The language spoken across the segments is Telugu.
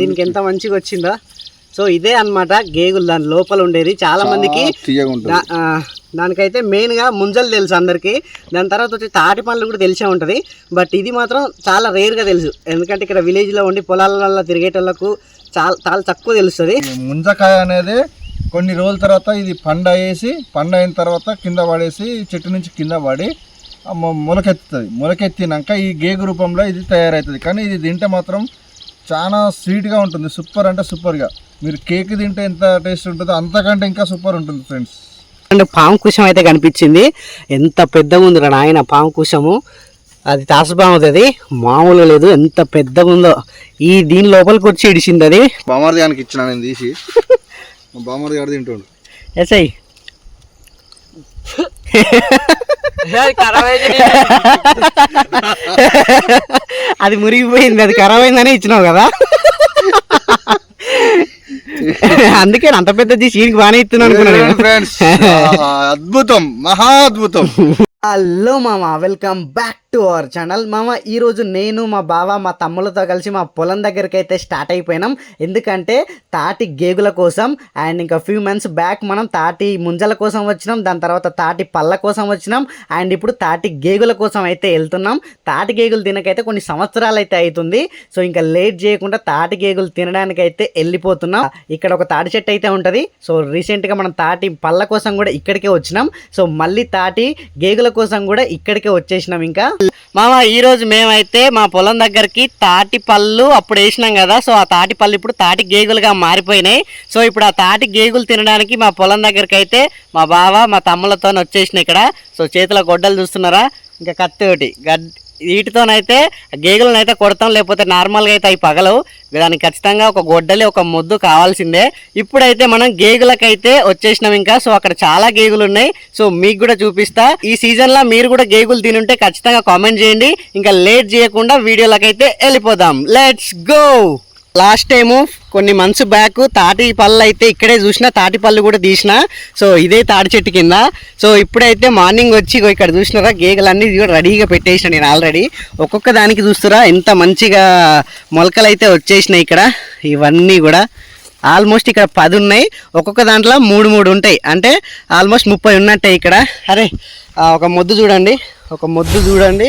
దీనికి ఎంత మంచిగా వచ్చిందో. సో ఇదే అన్నమాట గేగులు దాని లోపల ఉండేది. చాలా మందికి దానికైతే మెయిన్గా ముంజలు తెలుసు అందరికీ. దాని తర్వాత వచ్చి తాటి పండ్లు కూడా తెలిసే ఉంటుంది. బట్ ఇది మాత్రం చాలా రేర్గా తెలుసు. ఎందుకంటే ఇక్కడ విలేజ్లో ఉండి పొలాలలో తిరిగేటోళ్ళకు చాలా చాలా తక్కువ తెలుస్తుంది. ముంజకాయ అనేది కొన్ని రోజుల తర్వాత ఇది పండ వేసి పండ అయిన తర్వాత కింద పడేసి చెట్టు నుంచి కింద పడి మొలకెత్తుతుంది. మొలకెత్తినాక ఈ గేగు రూపంలో ఇది తయారవుతుంది. కానీ ఇది తింటే మాత్రం చాలా స్వీట్గా ఉంటుంది. సూపర్ అంటే సూపర్గా. మీరు కేక్ తింటే ఎంత టేస్ట్ ఉంటుందో అంతకంటే ఇంకా సూపర్ ఉంటుంది ఫ్రెండ్స్. అండ్ పాము కుశం అయితే కనిపించింది. ఎంత పెద్దగా ఉంది రా నాయన పాము కుశము అది తాసపాము అది. మామూలుగా లేదు. ఎంత పెద్దగా ఉందో. ఈ దీని లోపలికి వచ్చి ఇడిచింది అది. బామర్ది గానికి ఇచ్చిన నేను తీసి. బామర్ది గారు తింటుండు. ఎస్ఐ అది మురిగిపోయింది అది ఖరాబ్ అయిందని ఇచ్చినావు కదా. అందుకే అంత పెద్ద తీసి బాగానే ఇస్తున్నాను అనుకున్నాను. ఫ్రెండ్స్ అద్భుతం మహా అద్భుతం. హలో మామ welcome back to our channel. మామ ఈరోజు నేను మా బావ మా తమ్ముళ్ళతో కలిసి మా పొలం దగ్గరికి అయితే స్టార్ట్ అయిపోయినాం. ఎందుకంటే తాటి గేగుల కోసం అండ్ ఇంకా ఫ్యూ మంత్స్ బ్యాక్ మనం తాటి ముంజల కోసం వచ్చినాం. దాని తర్వాత తాటి పళ్ళ కోసం వచ్చినాం. అండ్ ఇప్పుడు తాటి గేగుల కోసం అయితే వెళ్తున్నాం. తాటి గేగులు తినకైతే కొన్ని సంవత్సరాలు అయితే అవుతుంది. సో ఇంకా లేట్ చేయకుండా తాటి గేగులు తినడానికి అయితే వెళ్ళిపోతున్నాం. ఇక్కడ ఒక తాటి చెట్టు అయితే ఉంటుంది. సో రీసెంట్గా మనం తాటి పళ్ళ కోసం కూడా ఇక్కడికే వచ్చినాం. సో మళ్ళీ తాటి గేగుల కోసం కూడా ఇక్కడికే వచ్చేసినాం ఇంకా. మామ ఈ రోజు మేమైతే మా పొలం దగ్గరికి తాటి పళ్ళు అప్పుడు వేసినాం కదా సో ఆ తాటి పళ్ళు ఇప్పుడు తాటి గేగులుగా మారిపోయినాయి. సో ఇప్పుడు ఆ తాటి గేగులు తినడానికి మా పొలం దగ్గరికి అయితే మా బావ మా తమ్ములతో వచ్చేసినాయి ఇక్కడ. సో చేతిలో గొడ్డలు చూస్తున్నారా? ఇంకా కత్తి ఒకటి. గడ్ వీటితోనైతే గేగులను అయితే కొడతాం లేకపోతే నార్మల్గా అయితే అవి పగలవు. దానికి ఖచ్చితంగా ఒక గొడ్డలి ఒక ముద్దు కావాల్సిందే. ఇప్పుడైతే మనం గేగులకైతే వచ్చేసినాం ఇంకా. సో అక్కడ చాలా గేగులు ఉన్నాయి సో మీకు కూడా చూపిస్తా. ఈ సీజన్లో మీరు కూడా గేగులు తినుంటే ఖచ్చితంగా కామెంట్ చేయండి. ఇంకా లేట్ చేయకుండా వీడియోలకైతే వెళ్ళిపోదాం. Let's go! లాస్ట్ టైము కొన్ని మంత్స్ బ్యాక్ తాటి పళ్ళు అయితే ఇక్కడే చూసిన తాటి పళ్ళు కూడా తీసిన. సో ఇదే తాటి చెట్టు కింద. సో ఇప్పుడైతే మార్నింగ్ వచ్చి ఇక్కడ చూసినారా గేగలన్నీ కూడా రెడీగా పెట్టేసిన నేను ఆల్రెడీ ఒక్కొక్క దానికి చూస్తురా ఎంత మంచిగా మొలకలు అయితే వచ్చేసినాయి ఇక్కడ. ఇవన్నీ కూడా ఆల్మోస్ట్ ఇక్కడ పది ఉన్నాయి. ఒక్కొక్క దాంట్లో మూడు మూడు ఉంటాయి. అంటే ఆల్మోస్ట్ ముప్పై ఉన్నట్టే ఇక్కడ. అరే ఒక మొద్దు చూడండి. ఒక మొద్దు చూడండి.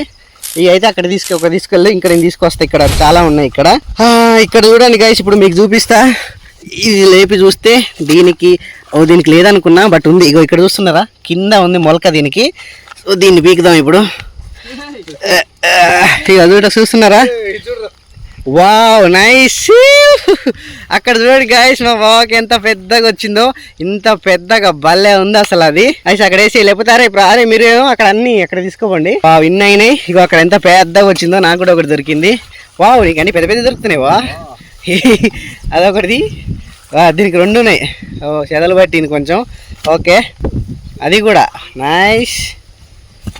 ఇవి అయితే అక్కడ తీసుకు ఒక తీసుకెళ్ళి ఇక్కడ నేను తీసుకొస్తా ఇక్కడ చాలా ఉన్నాయి ఇక్కడ. ఇక్కడ చూడండి గైస్ ఇప్పుడు మీకు చూపిస్తా. ఇది లేపి చూస్తే దీనికి ఓ దీనికి లేదనుకున్నా బట్ ఉంది. ఇగో ఇక్కడ చూస్తున్నారా? కింద ఉంది మొలక దీనికి. సో దీన్ని పీకుదాం ఇప్పుడు. ఇగో చూడ చూస్తున్నారా? Wow nice. అక్కడ చూడండి గాయస్ మా బావకి ఎంత పెద్దగా వచ్చిందో ఇంత పెద్దగా భలే ఉంది అసలు అది. అయితే అక్కడ వేసి లేకపోతే అరే ఇప్పుడు అరే మీరు అక్కడ అన్ని అక్కడ తీసుకోపండి వావ్ ఇన్ని అయినాయి. ఇగో అక్కడ ఎంత పెద్దగా వచ్చిందో నాకు కూడా ఒకటి దొరికింది. వావ్ నీకు అన్ని పెద్ద పెద్ద దొరుకుతున్నాయి వా. అదొకటిది. దీనికి రెండు ఉన్నాయి. ఓ చెదలు పట్టింది కొంచెం. ఓకే. అది కూడా. నైస్.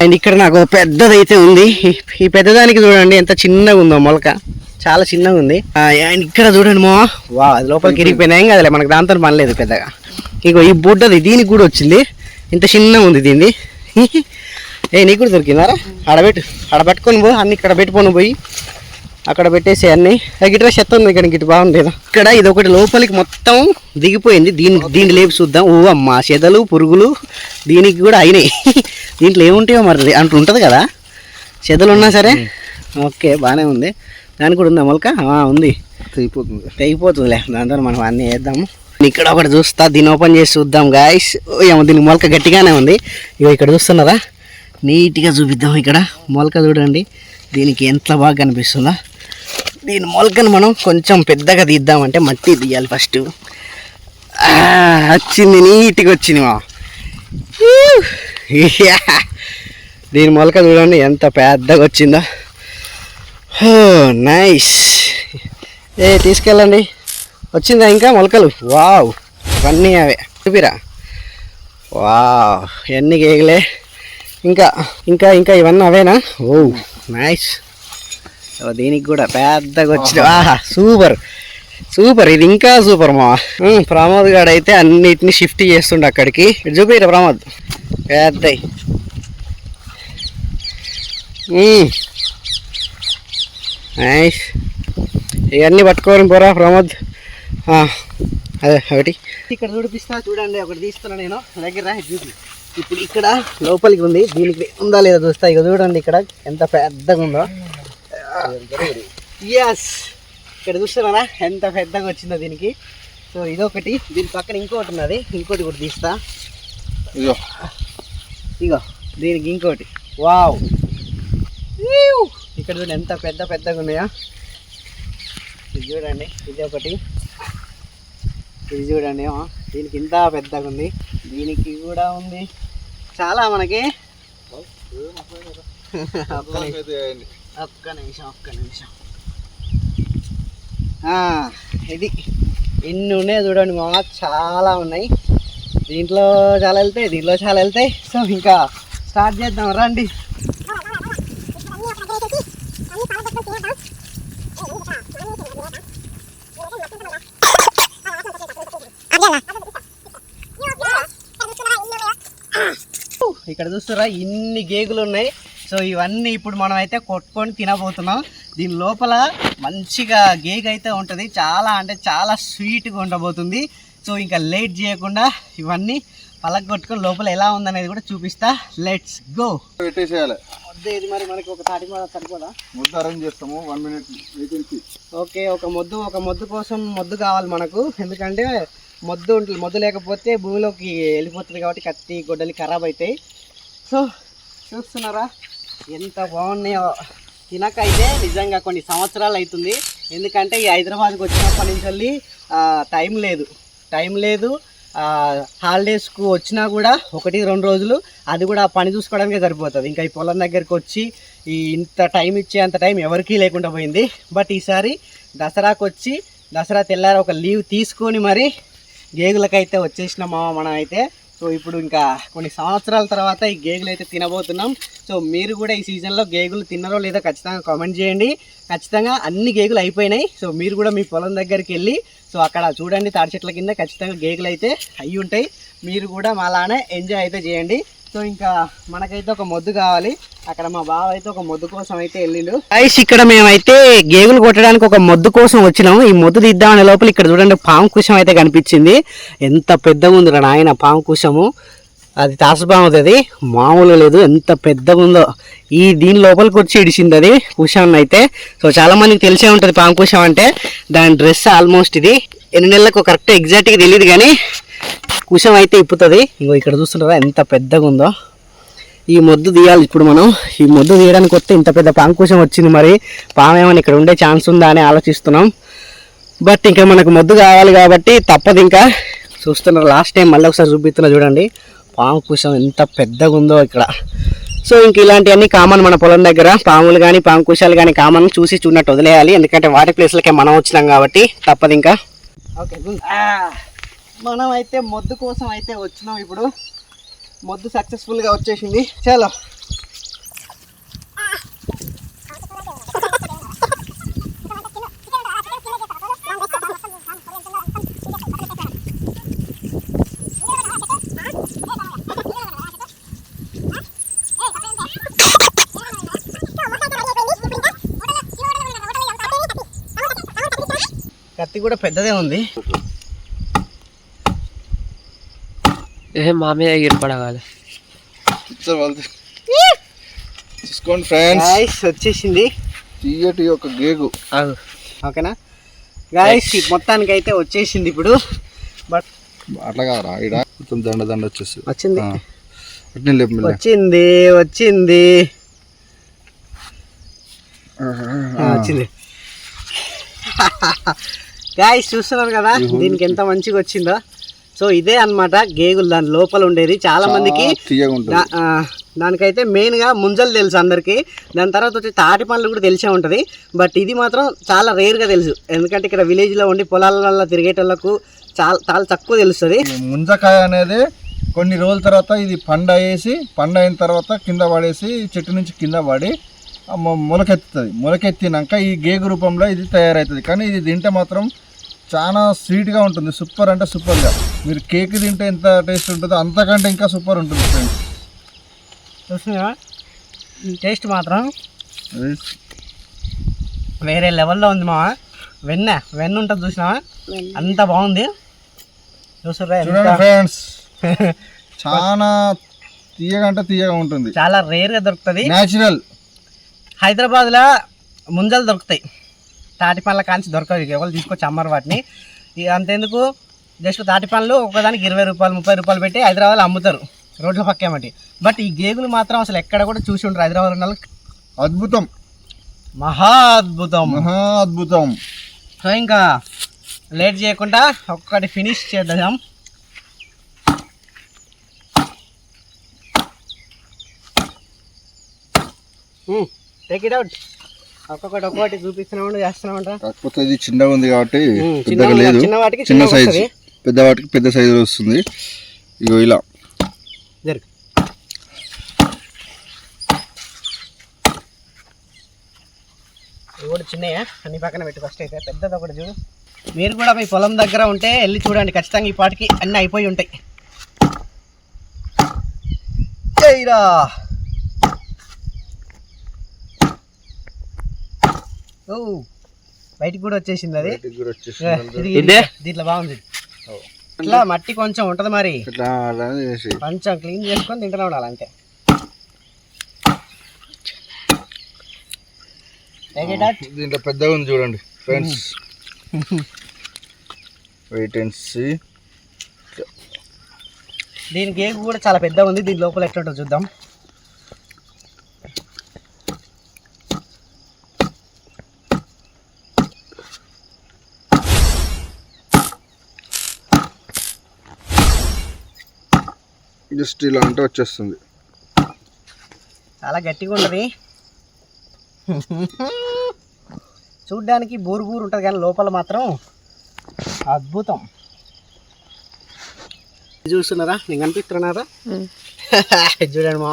అండ్ ఇక్కడ నాకు పెద్దది అయితే ఉంది. ఈ పెద్దదానికి చూడండి ఎంత చిన్నగా ఉందో మొలక. చాలా చిన్నగా ఉంది. అండ్ ఇక్కడ చూడండి మా వా అది లోపలికి ఇరిగిపోయినా ఏం కదలే మనకు దాంతో పని లేదు పెద్దగా. ఇగో ఈ బుడ్డది దీనికి కూడా వచ్చింది. ఇంత చిన్నగా ఉంది దీన్ని. ఏ నీకు కూడా దొరికిందారా? ఆడబెట్టు ఆడ పట్టుకొని పో అన్ని ఇక్కడ పెట్టుకొని పోయి అక్కడ పెట్టేసి అన్ని. గిట్రా చెత్త ఉంది ఇక్కడ గిట్ బాగుండేదా? ఇక్కడ ఇది ఒకటి లోపలికి మొత్తం దిగిపోయింది. దీని దీన్ని లేపి చూద్దాం. ఓ అమ్మ చెదలు పురుగులు దీనికి కూడా అయినాయి. దీంట్లో ఏముంటాయో మరి అంటూ ఉంటుంది కదా. చెదలు ఉన్నా సరే ఓకే బాగానే ఉంది. దానికి కూడా ఉందా మొలక? ఆ, ఉంది. అయిపోతుంది తెగిపోతుందిలే. దాంతో మనం అన్నీ వేద్దాము. ఇక్కడ ఒకటి చూస్తా దీన్ని ఓపెన్ చేసి చూద్దాం గాయస్ ఏమో దీని మొలక గట్టిగానే ఉంది. ఇగో ఇక్కడ చూస్తున్నారా? నీట్గా చూపిద్దాం ఇక్కడ. మొలక చూడండి. దీనికి ఎంత బాగా కనిపిస్తుందా? దీని మొలకను మనం కొంచెం పెద్దగా తీద్దామంటే మట్టి తీయాలి ఫస్ట్ వచ్చింది నీట్గా వచ్చింది మా. దీని మొలక చూడండి ఎంత పెద్దగా వచ్చిందో. నైస్ ఏ తీసుకెళ్ళండి. వచ్చిందా ఇంకా మొలకలు? వావ్ ఇవన్నీ అవే. చూపిరా. వావ్ ఎన్ని గేగలే ఇంకా ఇంకా ఇంకా ఇవన్నీ అవేనా? ఓ నైస్ దీనికి కూడా పెద్దగా వచ్చింది ఆహా. సూపర్. సూపర్ ఇది ఇంకా సూపర్ మా ప్రమోద్ గారు అయితే అన్నిటిని షిఫ్ట్ చేస్తుండే అక్కడికి. చూపిరా ప్రమోద్. పెద్దయి. నైస్. ఇవన్నీ పట్టుకోని పోరా ప్రమోద్. ఆ, అదే ఒకటి. ఇక్కడ చూపిస్తా చూడండి ఒకటి తీస్తున్నా నేను. దగ్గర చూపి ఇప్పుడు ఇక్కడ లోపలికి ఉంది. దీనికి ఉందా లేదా చూస్తా? ఇక చూడండి ఇక్కడ ఎంత పెద్దగా ఉందో. ఎస్ ఇక్కడ చూస్తున్నారా? ఎంత పెద్దగా వచ్చిందో దీనికి. సో ఇదొకటి. దీని పక్కన ఇంకోటి ఉన్నది. ఇంకోటి కూడా తీస్తా. ఇదిగో ఇగో దీనికి ఇంకోటి. వావ్. ఇక్కడ చూడండి ఎంత పెద్ద పెద్దగా ఉన్నాయా? ఇది చూడండి ఇది ఒకటి. ఇది చూడండి దీనికి ఇంత పెద్దగా ఉంది. దీనికి కూడా ఉంది. చాలా మనకి. ఒక్క నిమిషం ఒక్క నిమిషం ఇది. ఎన్ని ఉన్నాయి చూడండి మామ చాలా ఉన్నాయి. దీంట్లో చాలా వెళ్తాయి దీంట్లో చాలా వెళ్తాయి. సో ఇంకా స్టార్ట్ చేద్దాం రండి. ఇక్కడ చూస్తారా ఇన్ని గేగులు ఉన్నాయి. సో ఇవన్నీ ఇప్పుడు మనం అయితే కొట్టుకొని తినబోతున్నాం. దీని లోపల మంచిగా గేగ్ అయితే ఉంటుంది. చాలా అంటే చాలా స్వీట్గా ఉండబోతుంది. సో ఇంకా లేట్ చేయకుండా ఇవన్నీ పలక కొట్టుకొని లోపల ఎలా ఉందనేది కూడా చూపిస్తా. లెట్స్ గో పెట్టేసేయాలి. ఇది మరి మనకి ఒక తాటి కూడా సరిపోదా? ముద్ద అరేంజ్ చేస్తాము. వన్ మినిట్ ఓకే ఒక మొద్దు ఒక మొద్దు కోసం మొద్దు కావాలి మనకు. ఎందుకంటే మొద్దు ఉంటుంది మొద్దు లేకపోతే భూమిలోకి వెళ్ళిపోతుంది కాబట్టి కత్తి గొడ్డలి ఖరాబ్ అవుతాయి. సో చూస్తున్నారా? ఎంత బాగున్నాయో. తినకైతే నిజంగా కొన్ని సంవత్సరాలు అవుతుంది ఎందుకంటే ఈ హైదరాబాద్కి వచ్చినప్పటి నుంచి వెళ్ళి టైం లేదు. టైం లేదు. హాలిడేస్కు వచ్చినా కూడా ఒకటి రెండు రోజులు అది కూడా పని చూసుకోవడానికే సరిపోతుంది. ఇంకా ఈ పొలం దగ్గరికి వచ్చి ఈ ఇంత టైం ఇచ్చే అంత టైం ఎవరికీ లేకుండా పోయింది. బట్ ఈసారి దసరాకు వచ్చి దసరా తెల్లారి ఒక లీవ్ తీసుకొని మరి గేగులకైతే వచ్చేసినామా మనం అయితే సో ఇప్పుడు ఇంకా కొన్ని సంవత్సరాల తర్వాత ఈ గేగులు అయితే తినబోతున్నాం. సో మీరు కూడా ఈ సీజన్లో గేగులు తిన్నారో లేదో ఖచ్చితంగా కామెంట్ చేయండి. ఖచ్చితంగా అన్ని గేగులు అయిపోయినాయి. సో మీరు కూడా మీ పొలం దగ్గరికి వెళ్ళి సో అక్కడ చూడండి తాడి చెట్ల కింద ఖచ్చితంగా గేగులు అయితే అయి ఉంటాయి. మీరు కూడా మాలానే ఎంజాయ్ అయితే చేయండి. సో ఇంకా మనకైతే ఒక మొద్దు కావాలి. అక్కడ మా బావ అయితే ఒక మొద్దు కోసం అయితే వెళ్ళిండు. ఐస్ ఇక్కడ మేమైతే గేగులు కొట్టడానికి ఒక మొద్దు కోసం వచ్చినాము. ఈ మొద్దు తీద్దామనే లోపల ఇక్కడ చూడండి పాము కుశం అయితే కనిపించింది. ఎంత పెద్దగా ఉంది రా నాయన పాము కుశము అది తాసపాము అది మామూలుగా లేదు. ఎంత పెద్దగా ఉందో. ఈ దీని లోపలికి వచ్చి ఇడిచింది అది కుషాన్ని అయితే. సో చాలా మందికి తెలిసే ఉంటుంది పాము కుషం అంటే. దాని డ్రెస్ ఆల్మోస్ట్ ఇది. ఎన్ని నెలలకు కరెక్ట్ ఎగ్జాక్ట్గా తెలియదు కానీ కుషం అయితే ఇప్పుతుంది. ఇంకో ఇక్కడ చూస్తుంటారా ఎంత పెద్దగా ఉందో. ఈ మొద్దు తీయాలి. ఇప్పుడు మనం ఈ మొద్దు తీయడానికి వస్తే ఇంత పెద్ద పాంకుశం వచ్చింది మరి. పాము ఏమైనా ఇక్కడ ఉండే ఛాన్స్ ఉందా అని ఆలోచిస్తున్నాం. బట్ ఇంకా మనకు మొద్దు కావాలి కాబట్టి తప్పదు ఇంకా. చూస్తున్నారు లాస్ట్ టైం మళ్ళీ ఒకసారి చూపిస్తున్నా చూడండి. పాము ఎంత పెద్దగా ఉందో ఇక్కడ. సో ఇంక ఇలాంటివన్నీ కామన్ మన పొలం దగ్గర. పాములు కానీ పాము కానీ కామన్ చూసి చూడనట్టు వదిలేయాలి. ఎందుకంటే వాటి ప్లేస్లకే మనం వచ్చినాం కాబట్టి తప్పదు ఇంకా. ఓకే మనం అయితే మొద్దు కోసం అయితే వచ్చినాం ఇప్పుడు. మొద్దు సక్సెస్ఫుల్గా వచ్చేసింది. చాలా. కత్తి కూడా పెద్దదే ఉంది. ఏ మా మీద ఎగిరిపడగాలి చూసుకోండి ఫ్రెండ్స్ గాయస్ వచ్చేసింది. తీయటి ఒక గేగు ఓకేనా? గాయస్ మొత్తానికి అయితే వచ్చేసింది ఇప్పుడు. బట్ అట్లా కాదురా ఈడ మొత్తం దండ దండ వచ్చేసి వచ్చింది. వచ్చింది వచ్చింది. ఆ, వచ్చింది. గాయస్ చూస్తున్నారు కదా దీనికి ఎంత మంచిగా వచ్చిందో. సో ఇదే అన్నమాట గేగులు దాని లోపల ఉండేది. చాలా మందికి దానికైతే మెయిన్గా ముంజలు తెలుసు అందరికీ. దాని తర్వాత వచ్చి తాటి పండ్లు కూడా తెలిసే ఉంటుంది. బట్ ఇది మాత్రం చాలా రేర్గా తెలుసు. ఎందుకంటే ఇక్కడ విలేజ్లో ఉండి పొలాలలో తిరిగేటోళ్ళకు చాలా చాలా తక్కువ తెలుస్తుంది. ముంజకాయ అనేది కొన్ని రోజుల తర్వాత ఇది పండ వేసి పండ అయిన తర్వాత కింద పడేసి చెట్టు నుంచి కింద పడి మొలకెత్తుతుంది. మొలకెత్తినాక ఈ గేగు రూపంలో ఇది తయారవుతుంది కానీ ఇది తింటే మాత్రం చాలా స్వీట్గా ఉంటుంది సూపర్ అంటే సూపర్గా మీరు కేక్ తింటే ఎంత టేస్ట్ ఉంటుందో అంతకంటే ఇంకా సూపర్ ఉంటుంది ఫ్రెండ్స్ టేస్ట్ మాత్రం వేరే లెవెల్లో ఉంది మా వెన్న వెన్న ఉంటుంది చూసినావా? అంత బాగుంది. చూసారా ఫ్రెండ్స్ చాలా తీయగంటే తీయగా ఉంటుంది. చాలా రేర్గా దొరుకుతుంది. న్యాచురల్ హైదరాబాద్లో ముంజలు దొరుకుతాయి. తాటి పండ్ల కాంచి దొరకవు ఎవరు తీసుకొచ్చి అమ్మరు వాటిని. అంతెందుకు? జస్ట్ తాటి పండ్లు ఒకదానికి ఇరవై రూపాయలు ముప్పై రూపాయలు పెట్టి హైదరాబాద్లో అమ్ముతారు. రోడ్ల పక్కేమటి బట్ ఈ గేగులు మాత్రం అసలు ఎక్కడ కూడా చూసి ఉంటారు హైదరాబాద్ ఉన్న వాళ్ళు. అద్భుతం. మహా అద్భుతం. మహా అద్భుతం. సో ఇంకా లేట్ చేయకుండా ఒక్కటి ఫినిష్ చేద్దాం. టేక్ ఇట్ అవుట్ ఒక్కొక్కటి ఒక్కొక్కటి చూపిస్తున్నామంట చేస్తున్నామంట కాకపోతే ఇది చిన్నగా ఉంది కాబట్టి పెద్దగా చిన్న- లేదు. చిన్న వాటికి చిన్న సైజు. పెద్ద వాటికి పెద్ద సైజు వస్తుంది. ఇగో ఇలా. జరుగు. ఇవి కూడా చిన్నయా? అన్ని పక్కన పెట్టి ఫస్ట్ అయితే. పెద్దది ఒకటి చూడు. మీరు కూడా మీ పొలం దగ్గర ఉంటే వెళ్ళి చూడండి. ఖచ్చితంగా ఈ పాటికి అన్నీ అయిపోయి ఉంటాయి. జైరా ఓ బయటికి కూడా వచ్చేసింది అది. ఇది-? దీంట్లో బాగుంది. ఇట్లా మట్టి కొంచెం ఉంటది మరి. ఇట్లా అలా చేసి. కొంచెం క్లీన్ చేసుకొని తింటూనే ఉండాలి అంతే. దీంట్లో పెద్దగా ఉంది చూడండి ఫ్రెండ్స్. వెయిట్ అండ్ సీ దీని కేక్ కూడా చాలా పెద్దగా ఉంది దీని లోపల ఎట్లా ఉంటుందో చూద్దాం. జస్ట్ ఇలా అంటే వచ్చేస్తుంది. చాలా గట్టిగా ఉంటుంది చూడ్డానికి బూరు బూరు ఉంటుంది కానీ లోపల మాత్రం అద్భుతం. ఇది చూస్తున్నారా? నేను కనిపిస్తున్నారా చూడండి మా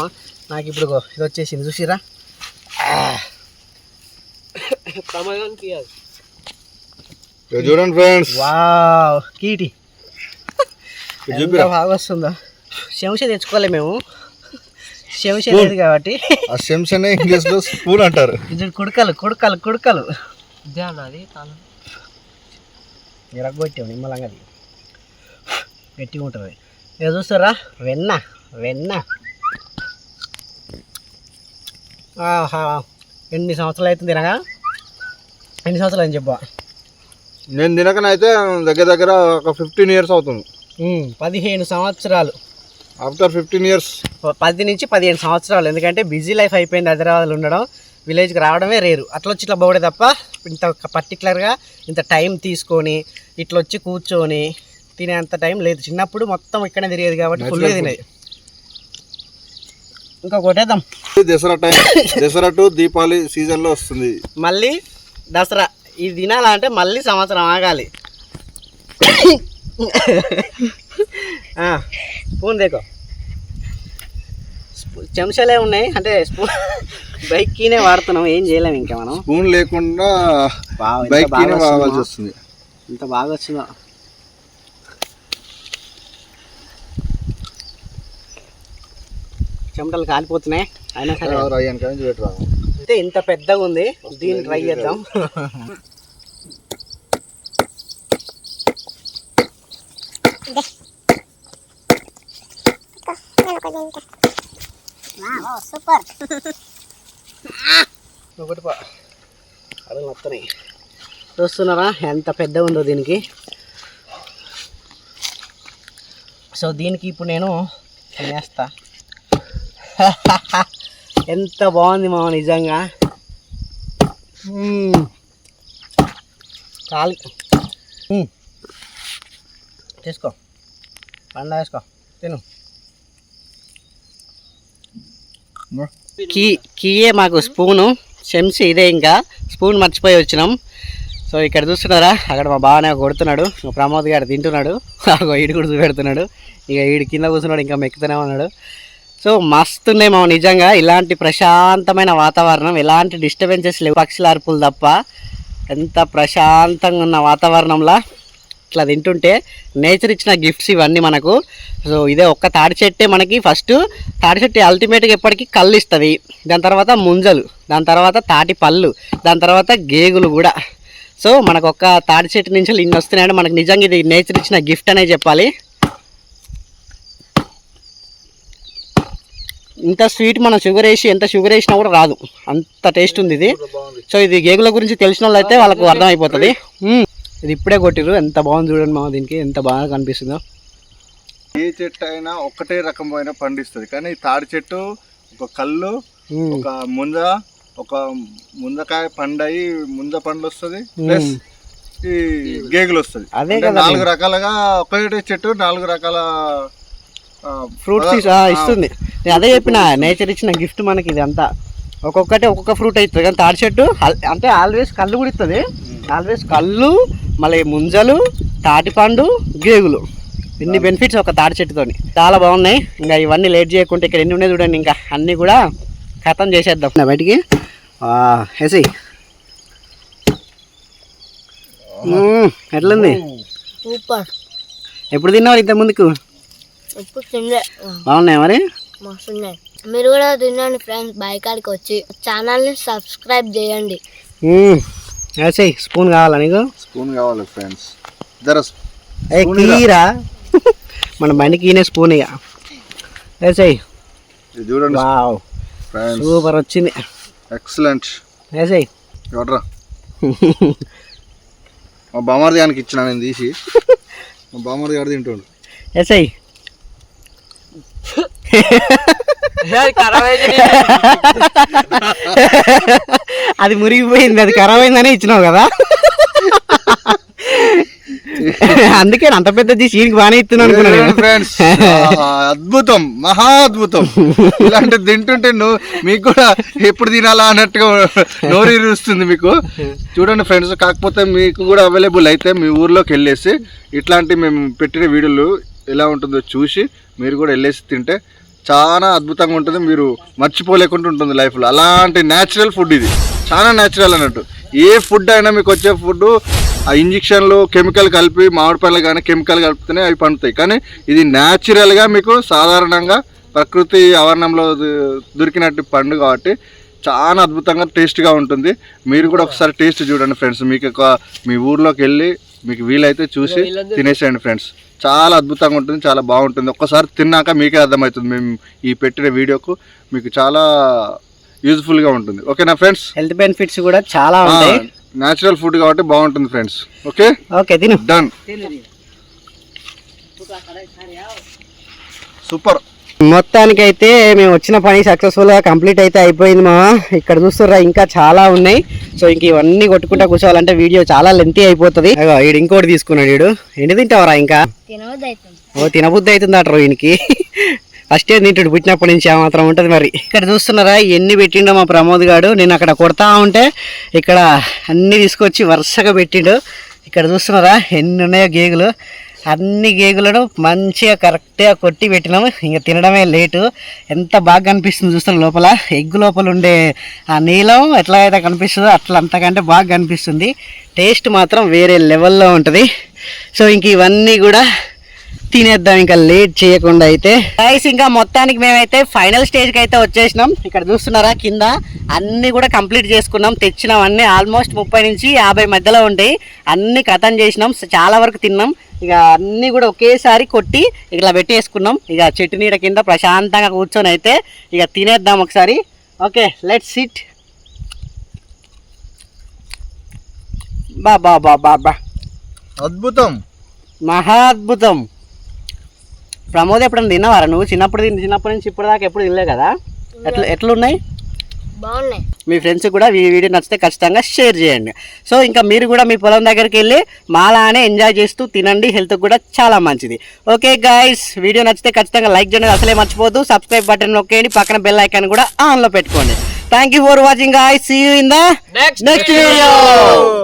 నాకు ఇప్పుడు ఇది వచ్చేసింది చూసిరా ప్రమాదానికి చూడండి ఫ్రెండ్స్ వావ్ కీటి. బాగా వస్తుందో. శంష తెచ్చుకోలే మేము. శంష లేదు కాబట్టి. ఆ అనే ఇంగ్లీష్లో స్పూన్ అంటారు. ఇది కుడకలు కుడకలు కుడకలు. అన్నది తాళం ఎరగొట్టాము నిమ్మలంగా అది. గట్టిగా ఉంటుంది. ఇక చూస్తారా? వెన్న వెన్న. ఆహా ఎన్ని సంవత్సరాలు అవుతుంది తినగా? ఎన్ని సంవత్సరాలు అని చెప్పా. నేను తినకనైతే దగ్గర దగ్గర ఒక ఫిఫ్టీన్ ఇయర్స్ అవుతుంది. పదిహేను సంవత్సరాలు. ఆఫ్టర్ ఫిఫ్టీన్ ఇయర్స్ పది నుంచి పదిహేను సంవత్సరాలు. ఎందుకంటే బిజీ లైఫ్ అయిపోయింది హైదరాబాద్లో ఉండడం. విలేజ్కి రావడమే రేరు అట్లా వచ్చి ఇట్లా పోవడే తప్ప ఇంత పర్టికులర్గా ఇంత టైం తీసుకొని ఇట్లా వచ్చి కూర్చొని తినేంత టైం లేదు. చిన్నప్పుడు మొత్తం ఇక్కడే తిరిగేది కాబట్టి ఫుల్గా తినేది. ఇంకా కొట్టేద్దాం. దసరా టైం దసరా టు దీపావళి సీజన్లో వస్తుంది. మళ్ళీ దసరా. ఇది తినాలంటే మళ్ళీ సంవత్సరం ఆగాలి. స్పూన్ దేకో స్పూ- చెంచాలే ఉన్నాయి అంటే స్పూన్ బైక్ కీనే వాడుతున్నాం ఏం చేయలేము ఇంకా మనం. స్పూన్ లేకుండా బైక్ బాగా కావాల్సి వస్తుందో. ఇంత బాగా వచ్చిందో. చెమటలు కాలిపోతున్నాయి అయినా సరే. కానీ అయితే ఇంత పెద్దగా ఉంది దీన్ని ట్రై చేద్దాం. ఒకటి పా అది మొత్తని చూస్తున్నారా? ఎంత పెద్ద ఉందో దీనికి. సో దీనికి ఇప్పుడు నేను తినేస్తా ఎంత బాగుంది మామ నిజంగా. కాలి. తీసుకో. పండ వేసుకో. తిను. కీ కీయే మాకు స్పూను. చెంచి ఇదే ఇంకా. స్పూన్ మర్చిపోయి వచ్చినాం. సో ఇక్కడ చూస్తున్నారా? అక్కడ మా బావనే కొడుతున్నాడు. ప్రమోద్ గారు తింటున్నాడు. అగో ఈడు కూడా చూపెడుతున్నాడు. ఇక ఈడు కింద కూర్చున్నాడు ఇంకా మెక్కుతూనే ఉన్నాడు. సో మస్తు ఉన్నాయి మా నిజంగా ఇలాంటి ప్రశాంతమైన వాతావరణం ఎలాంటి డిస్టర్బెన్సెస్ లేవు. పక్షుల అరుపులు తప్ప ఎంత ప్రశాంతంగా ఉన్న వాతావరణంలో ఇట్లా తింటుంటే నేచర్ ఇచ్చిన గిఫ్ట్స్ ఇవన్నీ మనకు. సో ఇదే ఒక్క తాడి చెట్టే మనకి ఫస్ట్ తాడి చెట్టు అల్టిమేట్గా ఎప్పటికీ కళ్ళు ఇస్తుంది. దాని తర్వాత ముంజలు దాని తర్వాత తాటి పళ్ళు దాని తర్వాత గేగులు కూడా. సో మనకు ఒక తాడి చెట్టు నుంచి ఇన్ని వస్తున్నాయంటే మనకు నిజంగా ఇది నేచర్ ఇచ్చిన గిఫ్ట్ అనే చెప్పాలి. ఇంత స్వీట్ మనం షుగర్ వేసి ఎంత షుగర్ వేసినా కూడా రాదు. అంత టేస్ట్ ఉంది ఇది. సో ఇది గేగుల గురించి తెలిసిన వాళ్ళు అయితే వాళ్ళకు అర్థమైపోతుంది. ఇది ఇప్పుడే కొట్టిరు ఎంత బాగుంది చూడండి మామ దీనికి. ఎంత బాగా కనిపిస్తుందో. ఏ చెట్టు అయినా ఒక్కటే రకమైన పండిస్తుంది. కానీ ఈ తాడి చెట్టు ఒక కళ్ళు. ఒక ముంద ఒక ముందకాయ పండయి ముంద పండ్లు వస్తుంది. ప్లస్ ఈ గేగులు వస్తుంది. అదే నాలుగు రకాలుగా ఒకటే చెట్టు నాలుగు రకాల ఫ్రూట్స్ ఇస్తుంది. నేను అదే చెప్పిన నేచర్ ఇచ్చిన గిఫ్ట్ మనకి ఇది అంతా. ఒక్కొక్కటి ఒక్కొక్క ఫ్రూట్ అవుతుంది కానీ తాడి చెట్టు అంటే ఆల్వేస్ కళ్ళు కూడా ఇస్తుంది ఆల్వేస్ కళ్ళు మళ్ళీ ముంజలు తాటిపండు గేగులు. ఇన్ని బెనిఫిట్స్ ఒక తాడి చెట్టుతోని. చాలా బాగున్నాయి. ఇంకా ఇవన్నీ లేట్ చేయకుంటే ఇక్కడ ఎన్ని ఉన్నాయి చూడండి. ఇంకా అన్నీ కూడా ఖతం చేసేద్దాం. నా బయటికి. హెసి ఎట్లుంది? ఎప్పుడు తిన్నావు ఇంత ముందుకు? బాగున్నాయి మరి? మస్తున్నాయి మీరు కూడా తినండి ఫ్రెండ్స్ బైకాడికి వచ్చి ఛానల్ని సబ్స్క్రైబ్ చేయండి. వేసేయ్ స్పూన్ కావాలా నీకు? స్పూన్ కావాలి ఫ్రెండ్స్ జర ఏ కీరా? మన బండికి ఈయన స్పూన్ ఇక. ఇది చూడండి. వావ్ ఫ్రెండ్స్ సూపర్ వచ్చింది. ఎక్సలెంట్ వేసేయ్ ఎవడ్రా? మా బామర్ది గానికి ఇచ్చిన నేను తీసి. మా బామర్ది గారు తింటుండు? అయితే అది మురిగిపోయింది అది ఖరాబ్ అయిందని ఇచ్చినావు కదా. అందుకే అంత పెద్ద తీసి ఈయనకి బాగానే ఇస్తున్నాను అనుకున్నాను. ఫ్రెండ్స్ అద్భుతం మహా అద్భుతం. ఇలాంటి తింటుంటే నువ్వు మీకు కూడా ఎప్పుడు తినాలా అన్నట్టుగా నోరు ఇరుస్తుంది మీకు. చూడండి ఫ్రెండ్స్ కాకపోతే మీకు కూడా అవైలబుల్ అయితే మీ ఊర్లోకి వెళ్ళేసి ఇట్లాంటి మేము పెట్టిన వీడియోలు ఎలా ఉంటుందో చూసి మీరు కూడా వెళ్ళేసి తింటే చాలా అద్భుతంగా ఉంటుంది. మీరు మర్చిపోలేకుండా ఉంటుంది లైఫ్లో అలాంటి న్యాచురల్ ఫుడ్ ఇది. చాలా న్యాచురల్ అన్నట్టు. ఏ ఫుడ్ అయినా మీకు వచ్చే ఫుడ్ ఆ ఇంజక్షన్లు కెమికల్ కలిపి మామిడి పళ్ళు కానీ కెమికల్ కలిపితేనే అవి పండుతాయి. కానీ ఇది న్యాచురల్గా మీకు సాధారణంగా ప్రకృతి ఆవరణంలో దొరికినట్టు పండు కాబట్టి చాలా అద్భుతంగా టేస్ట్గా ఉంటుంది. మీరు కూడా ఒకసారి టేస్ట్ చూడండి ఫ్రెండ్స్ మీకు ఒక మీ ఊర్లోకి వెళ్ళి మీకు వీలైతే చూసి తినేసేయండి ఫ్రెండ్స్. చాలా అద్భుతంగా ఉంటుంది చాలా బాగుంటుంది. ఒక్కసారి తిన్నాక మీకే అర్థమవుతుంది. మేము ఈ పెట్టిన వీడియోకు మీకు చాలా యూజ్ఫుల్గా ఉంటుంది. ఓకేనా ఫ్రెండ్స్? హెల్త్ బెనిఫిట్స్ కూడా చాలా ఉంటాయి. న్యాచురల్ ఫుడ్ కాబట్టి బాగుంటుంది ఫ్రెండ్స్. ఓకే? ఓకే తిను. డన్ సూపర్ మొత్తానికైతే మేము వచ్చిన పని సక్సెస్ఫుల్గా కంప్లీట్ అయితే అయిపోయింది మా ఇక్కడ చూస్తుర్రా ఇంకా చాలా ఉన్నాయి. సో ఇంక ఇవన్నీ కొట్టుకుంటా కూర్చోవాలంటే వీడియో చాలా లెంతీ అయిపోతుంది. వీడు ఇంకోటి తీసుకున్నాడు వీడు ఎండి తింటావరా ఇంకా? ఓ తినబుద్ధి అవుతుంది అట్రా ఈయనకి? ఫస్ట్ ఏం తింటాడు పుట్టినప్పటి నుంచి ఆ మాత్రం ఉంటుంది మరి. ఇక్కడ చూస్తున్నారా ఎన్ని పెట్టిండో మా ప్రమోద్ గాడు. నేను అక్కడ కొడతా ఉంటే ఇక్కడ అన్ని తీసుకొచ్చి వరుసగా పెట్టిండు. ఇక్కడ చూస్తున్నారా ఎన్ని ఉన్నాయో గేగులు. అన్ని గేగులను మంచిగా కరెక్ట్గా కొట్టి పెట్టినాము. ఇంకా తినడమే లేటు. ఎంత బాగా కనిపిస్తుంది చూస్తాను లోపల. ఎగ్ లోపల ఉండే ఆ నీలం ఎట్లా అయితే కనిపిస్తుందో అట్లా అంతకంటే బాగా కనిపిస్తుంది టేస్ట్ మాత్రం వేరే లెవెల్లో ఉంటుంది. సో ఇంక ఇవన్నీ కూడా తినేద్దాం ఇంకా లేట్ చేయకుండా అయితే. గైస్ ఇంకా మొత్తానికి మేమైతే ఫైనల్ స్టేజ్కి అయితే వచ్చేసినాం. ఇక్కడ చూస్తున్నారా కింద అన్ని కూడా కంప్లీట్ చేసుకున్నాం. తెచ్చినాం అన్ని ఆల్మోస్ట్ ముప్పై నుంచి యాభై మధ్యలో ఉంటాయి. అన్ని కథం చేసినాం చాలా వరకు తిన్నాం. ఇక అన్ని కూడా ఒకేసారి కొట్టి ఇట్లా పెట్టేసుకున్నాం. ఇక చెట్టు నీడ కింద ప్రశాంతంగా కూర్చొని అయితే ఇక తినేద్దాం ఒకసారి. ఓకే లెట్ సిట్ బా బా బా బా బా. అద్భుతం. మహా అద్భుతం. ప్రమోద్ ఎప్పుడైనా తిన్నావారా? నువ్వు చిన్నప్పుడు తిని చిన్నప్పటి నుంచి ఇప్పుడు దాకా ఎప్పుడు తినలే కదా? ఎట్లా ఎట్లున్నాయి? బాగున్నాయి. మీ ఫ్రెండ్స్ కూడా ఈ వీడియో నచ్చితే ఖచ్చితంగా షేర్ చేయండి. సో ఇంకా మీరు కూడా మీ పొలం దగ్గరికి వెళ్ళి మాలానే ఎంజాయ్ చేస్తూ తినండి. హెల్త్ కూడా చాలా మంచిది. ఓకే గైస్ వీడియో నచ్చితే ఖచ్చితంగా లైక్ చేయండి. అసలే మర్చిపోదు సబ్స్క్రైబ్ బటన్ నొక్కేయండి పక్కన బెల్ ఐకాన్ కూడా ఆన్లో పెట్టుకోండి. Thank you for watching guys see you in the next video